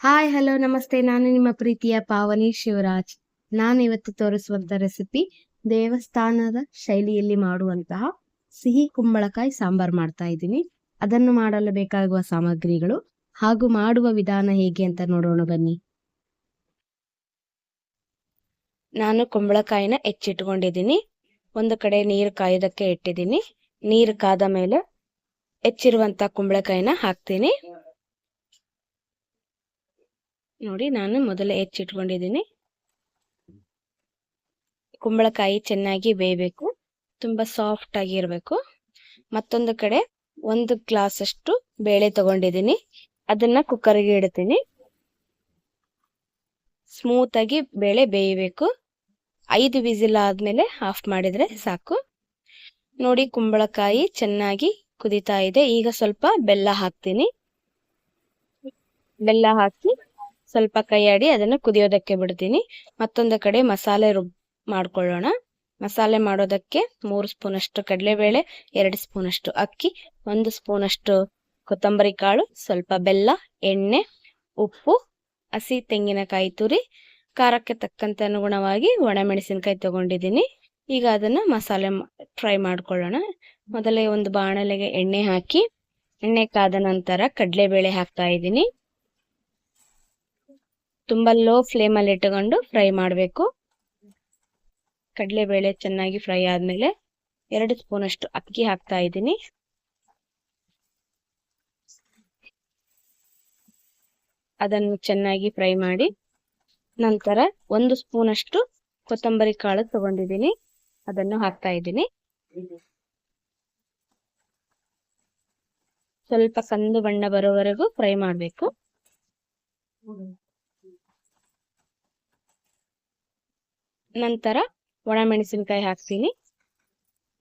Hi hello ನಮಸ್ತೆ. ನಾನು ನಿಮ್ಮ ಪ್ರೀತಿಯ ಪಾವನಿ ಶಿವರಾಜ್. ನಾನು ಇವತ್ತು ತೋರಿಸುವಂತ ರೆಸಿಪಿ ದೇವಸ್ಥಾನದ ಶೈಲಿಯಲ್ಲಿ ಮಾಡುವಂತಹ ಸಿಹಿ ಕುಂಬಳಕಾಯಿ ಸಾಂಬಾರ್ ಮಾಡ್ತಾ ಇದ್ದೀನಿ. ಅದನ್ನು ಮಾಡಲು ಬೇಕಾಗುವ ಸಾಮಗ್ರಿಗಳು ಹಾಗೂ ಮಾಡುವ ವಿಧಾನ ಹೇಗೆ ಅಂತ ನೋಡೋಣ ಬನ್ನಿ. ನಾನು ಕುಂಬಳಕಾಯಿನ ಹೆಚ್ಚಿಟ್ಕೊಂಡಿದ್ದೀನಿ. ಒಂದು ಕಡೆ ನೀರು ಕಾಯೋದಕ್ಕೆ ಇಟ್ಟಿದ್ದೀನಿ. ನೀರು ಕಾದ ಮೇಲೆ ಹೆಚ್ಚಿರುವಂತ ಕುಂಬಳಕಾಯಿನ ಹಾಕ್ತೀನಿ. ನೋಡಿ ನಾನು ಮೊದಲೇ ಹೆಚ್ಚಿಟ್ಕೊಂಡಿದ್ದೀನಿ. ಕುಂಬಳಕಾಯಿ ಚೆನ್ನಾಗಿ ಬೇಯಬೇಕು. ತುಂಬಾ ಸಾಫ್ಟ್ ಆಗಿ ಇರಬೇಕು ಮತ್ತೊಂದು ಕಡೆ ಒಂದು ಗ್ಲಾಸ್ ಅಷ್ಟು ಬೇಳೆ ತಗೊಂಡಿದ್ದೀನಿ. ಅದನ್ನ ಕುಕ್ಕರ್ಗೆ ಇಡ್ತೀನಿ. ಸ್ಮೂತ್ ಆಗಿ ಬೇಳೆ ಬೇಯಬೇಕು. ಐದು ವಿಸಿಲ್ ಆದ್ಮೇಲೆ ಆಫ್ ಮಾಡಿದ್ರೆ ಸಾಕು. ನೋಡಿ ಕುಂಬಳಕಾಯಿ ಚೆನ್ನಾಗಿ ಕುದಿತಾ ಇದೆ. ಈಗ ಸ್ವಲ್ಪ ಬೆಲ್ಲ ಹಾಕ್ತೀನಿ. ಬೆಲ್ಲ ಹಾಕಿ ಸ್ವಲ್ಪ ಕೈಯಾಡಿ ಅದನ್ನ ಕುದಿಯೋದಕ್ಕೆ ಬಿಡ್ತೀನಿ. ಮತ್ತೊಂದು ಕಡೆ ಮಸಾಲೆ ರುಬ್ ಮಾಡ್ಕೊಳ್ಳೋಣ. ಮಸಾಲೆ ಮಾಡೋದಕ್ಕೆ ಮೂರು ಸ್ಪೂನ್ ಅಷ್ಟು ಕಡಲೆಬೇಳೆ, ಎರಡು ಸ್ಪೂನ್ ಅಷ್ಟು ಅಕ್ಕಿ, ಒಂದು ಸ್ಪೂನ್ ಅಷ್ಟು ಕೊತ್ತಂಬರಿ ಕಾಳು, ಸ್ವಲ್ಪ ಬೆಲ್ಲ, ಎಣ್ಣೆ, ಉಪ್ಪು, ಹಸಿ ತೆಂಗಿನಕಾಯಿ ತುರಿ, ಖಾರಕ್ಕೆ ತಕ್ಕಂತೆ ಅನುಗುಣವಾಗಿ ಒಣಮೆಣಸಿನಕಾಯಿ ತಗೊಂಡಿದ್ದೀನಿ. ಈಗ ಅದನ್ನು ಮಸಾಲೆ ಫ್ರೈ ಮಾಡ್ಕೊಳ್ಳೋಣ. ಮೊದಲೇ ಒಂದು ಬಾಣಲೆಗೆ ಎಣ್ಣೆ ಹಾಕಿ, ಎಣ್ಣೆ ಕಾದ ನಂತರ ಕಡಲೆಬೇಳೆ ಹಾಕ್ತಾ ಇದ್ದೀನಿ. ತುಂಬಾ ಲೋ ಫ್ಲೇಮ್ ಅಲ್ಲಿ ಇಟ್ಟುಕೊಂಡು ಫ್ರೈ ಮಾಡಬೇಕು. ಕಡಲೆಬೇಳೆ ಚೆನ್ನಾಗಿ ಫ್ರೈ ಆದ್ಮೇಲೆ ಎರಡು ಸ್ಪೂನ್ ಅಷ್ಟು ಅಕ್ಕಿ ಹಾಕ್ತಾ ಇದ್ದೀನಿ. ಅದನ್ನು ಚೆನ್ನಾಗಿ ಫ್ರೈ ಮಾಡಿ ನಂತರ ಒಂದು ಸ್ಪೂನ್ ಅಷ್ಟು ಕೊತ್ತಂಬರಿ ಕಾಳು ತಗೊಂಡಿದ್ದೀನಿ. ಅದನ್ನು ಹಾಕ್ತಾ ಇದ್ದೀನಿ. ಸ್ವಲ್ಪ ಕಂದು ಬಣ್ಣ ಬರೋವರೆಗೂ ಫ್ರೈ ಮಾಡಬೇಕು. ನಂತರ ಒಣಮೆಣಸಿನಕಾಯಿ ಹಾಕ್ತೀನಿ.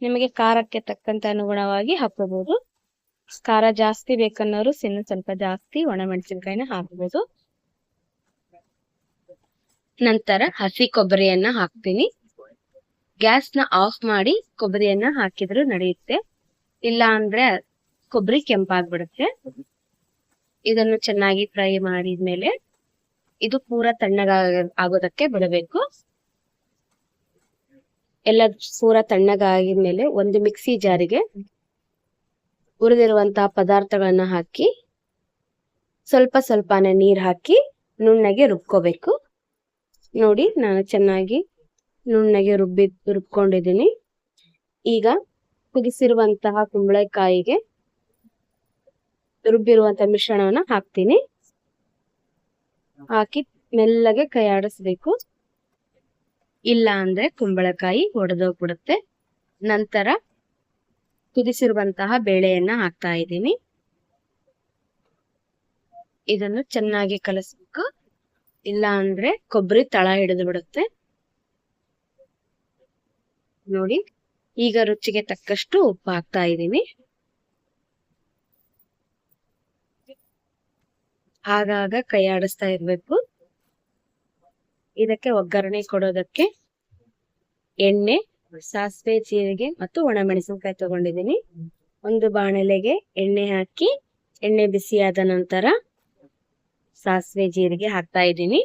ನಿಮಗೆ ಖಾರಕ್ಕೆ ತಕ್ಕಂತೆ ಅನುಗುಣವಾಗಿ ಹಾಕೋಬಹುದು ಖಾರ ಜಾಸ್ತಿ ಬೇಕನ್ನೋರು ಸಿನ್ನ ಸ್ವಲ್ಪ ಜಾಸ್ತಿ ಒಣಮೆಣಸಿನಕಾಯಿನ ಹಾಕಬಹುದು ನಂತರ ಹಸಿ ಕೊಬ್ಬರಿಯನ್ನ ಹಾಕ್ತೀನಿ. ಗ್ಯಾಸ್ನ ಆಫ್ ಮಾಡಿ ಕೊಬ್ಬರಿಯನ್ನ ಹಾಕಿದ್ರು ನಡೆಯುತ್ತೆ. ಇಲ್ಲ ಅಂದ್ರೆ ಕೊಬ್ಬರಿ ಕೆಂಪಾಗ್ಬಿಡುತ್ತೆ. ಇದನ್ನು ಚೆನ್ನಾಗಿ ಫ್ರೈ ಮಾಡಿದ್ಮೇಲೆ ಇದು ಪೂರ ತಣ್ಣಗ ಆಗೋದಕ್ಕೆ ಬಿಡಬೇಕು. ಎಲ್ಲ ಪೂರ ತಣ್ಣಗಾಗಿದ್ಮೇಲೆ ಒಂದು ಮಿಕ್ಸಿ ಜಾರಿಗೆ ಉರಿದಿರುವಂತಹ ಪದಾರ್ಥಗಳನ್ನ ಹಾಕಿ, ಸ್ವಲ್ಪ ಸ್ವಲ್ಪನೇ ನೀರ್ ಹಾಕಿ ನುಣ್ಣಗೆ ರುಬ್ಕೋಬೇಕು. ನೋಡಿ ನಾನು ಚೆನ್ನಾಗಿ ನುಣ್ಣಗೆ ರುಬ್ಬಿ, ರುಬ್ಕೊಂಡಿದ್ದೀನಿ. ಈಗ ಕುದಿಸಿರುವಂತಹ ಕುಂಬಳಕಾಯಿಗೆ ರುಬ್ಬಿರುವಂತಹ ಮಿಶ್ರಣವನ್ನ ಹಾಕ್ತೀನಿ. ಹಾಕಿ ಮೆಲ್ಲಗೆ ಕೈ ಆಡಿಸ್ಬೇಕು ಇಲ್ಲ ಅಂದ್ರೆ ಕುಂಬಳಕಾಯಿ ಒಡೆದೋಗ್ಬಿಡುತ್ತೆ. ನಂತರ ಕುದಿಸಿರುವಂತಹ ಬೇಳೆಯನ್ನ ಹಾಕ್ತಾ ಇದ್ದೀನಿ. ಇದನ್ನು ಚೆನ್ನಾಗಿ ಕಲಸ್ಬೇಕು. ಇಲ್ಲ ಅಂದ್ರೆ ಕೊಬ್ಬರಿ ತಳ ಹಿಡಿದು ಬಿಡುತ್ತೆ ನೋಡಿ, ಈಗ ರುಚಿಗೆ ತಕ್ಕಷ್ಟು ಉಪ್ಪು ಹಾಕ್ತಾ ಇದ್ದೀನಿ. ಆಗಾಗ ಕೈ ಆಡಿಸ್ತಾ ಇರ್ಬೇಕು. ಇದಕ್ಕೆ ಒಗ್ಗರಣೆ ಕೊಡೋದಕ್ಕೆ ಎಣ್ಣೆ, ಸಾಸಿವೆ, ಜೀರಿಗೆ ಮತ್ತು ಒಣಮೆಣಸಿನಕಾಯಿ ತಗೊಂಡಿದ್ದೀನಿ. ಒಂದು ಬಾಣಲೆಗೆ ಎಣ್ಣೆ ಹಾಕಿ, ಎಣ್ಣೆ ಬಿಸಿಯಾದ ನಂತರ ಸಾಸಿವೆ, ಜೀರಿಗೆ ಹಾಕ್ತಾ ಇದ್ದೀನಿ.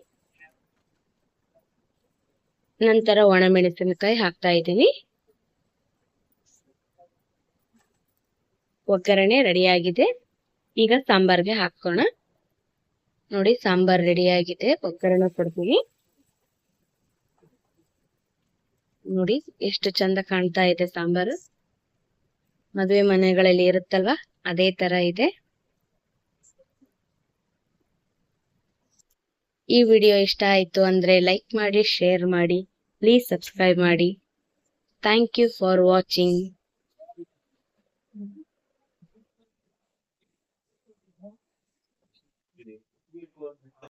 ನಂತರ ಒಣಮೆಣಸಿನಕಾಯಿ ಹಾಕ್ತಾ ಇದ್ದೀನಿ. ಒಗ್ಗರಣೆ ರೆಡಿಯಾಗಿದೆ. ಈಗ ಸಾಂಬಾರ್ಗೆ ಹಾಕೋಣ. ನೋಡಿ, ಸಾಂಬಾರ್ ರೆಡಿಯಾಗಿದೆ. ಒಗ್ಗರಣೆ ಕೊಡ್ತೀವಿ. ನೋಡಿ, ಎಷ್ಟು ಚಂದ ಕಾಣ್ತಾ ಇದೆ ಸಾಂಬಾರು. ಮದುವೆ ಮನೆಗಳಲ್ಲಿ ಇರುತ್ತಲ್ವಾ? ಅದೇ ತರ ಇದೆ. ಈ ವಿಡಿಯೋ ಇಷ್ಟ ಆಯ್ತು ಅಂದ್ರೆ ಲೈಕ್ ಮಾಡಿ, ಶೇರ್ ಮಾಡಿ ಪ್ಲೀಸ್ ಸಬ್ಸ್ಕ್ರೈಬ್ ಮಾಡಿ. Thank you for watching